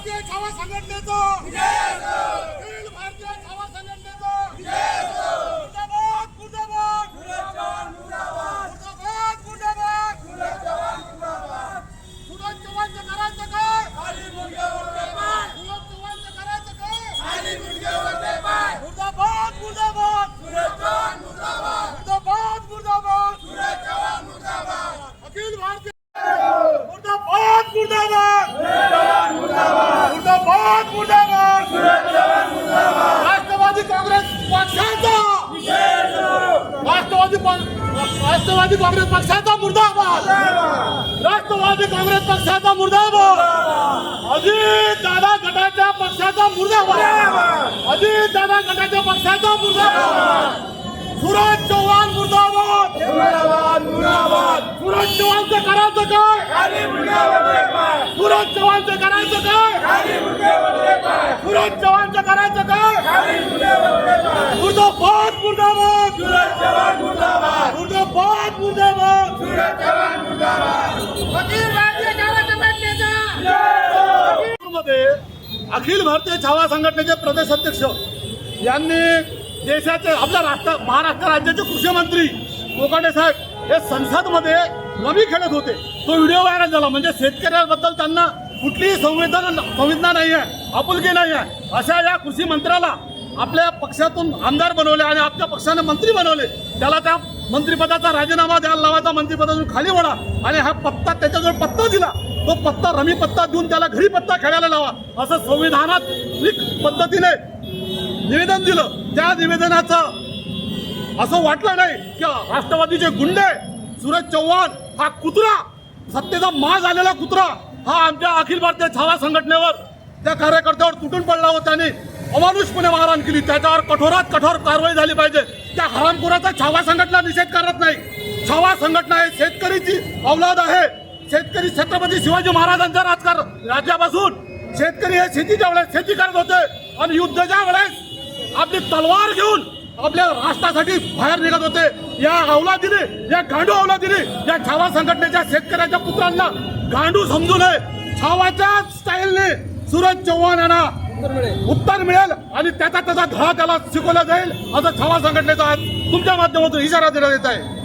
भारतीय छावा संघटनेचं राष्ट्रवादी काँग्रेस पक्षाचा मुर्दाबाद. राष्ट्रवादी काँग्रेस पक्षाचा मुर्दाबाद. अजित दादा गटाच्या पक्षाचा मुर्दाबाद. अजित दादा गटाच्या पक्षाचा मुर्दाबाद. सुरज चव्हाण मुर्दाबाद. सुरज चव्हाणचं करायचं काय? सुरज चव्हाणचं करायचं काय? सुरज चव्हाणचं करायचं काय? मुर्दाबाद मुर्दाबाद. अखिल भारतीय छावा संघटनेचे प्रदेश अध्यक्ष यांनी देशाचे आपल्या राष्ट्र महाराष्ट्र राज्याचे कृषी मंत्री कोकाटे साहेब हे संसदमध्ये रमी खेळत होते. तो व्हिडिओ व्हायरल झाला. म्हणजे शेतकऱ्यांबद्दल त्यांना कुठलीही संवेदना संवेदना नाही आहे आपुलकी नाही आहे अशा या कृषी मंत्र्याला आपल्या पक्षातून आमदार बनवले आणि आपल्या पक्षाने मंत्री बनवले. त्याला त्या मंत्रिपदाचा राजीनामा द्यायला लावायचा मंत्रिपदातून खाली वळा. आणि हा पत्ता त्याच्याजवळ पत्ता दिला. तो पत्ता रमी पत्ता देऊन त्याला घरी पत्ता खेळायला लावा. असं संविधानात पद्धतीने निवेदन दिलं. त्या निवेदनाचं असं वाटलं नाही की राष्ट्रवादीचे गुंडे सुरज चव्हाण हा कुत्रा सत्तेचा मा झालेला कुत्रा हा आमच्या अखिल भारतीय छावा संघटनेवर त्या कार्यकर्त्यावर तुटून पडला होता त्याने अमानुषपणे मारहाण केली. त्याच्यावर कठोरात कठोर कारवाई झाली पाहिजे. त्या हरामखोराचा छावा संघटना निषेध करत नाही. छावा संघटना हे शेतकरीची अवलाद आहे. शेतकरी छत्रपती शिवाजी महाराजांच्या राजकार राज्यापासून. शेतकरी हे शेतीच्या वेळेस शेती करत होते. आणि युद्धाच्या वेळेस आपली तलवार घेऊन आपल्या राष्ट्रासाठी बाहेर निघत होते. या अवलादीने या गांडू अवलादीने या छावा संघटनेच्या शेतकऱ्याच्या पुत्रांना गांडू समजू नये. छावाच्या स्टाईलने सूरज चव्हाण यांना उत्तर मिळेल. आणि त्याचा त्याचा धडा त्याला शिकवला जाईल. असं छावा संघटनेचा आज तुमच्या माध्यमातून इशारा देण्यात येत आहे.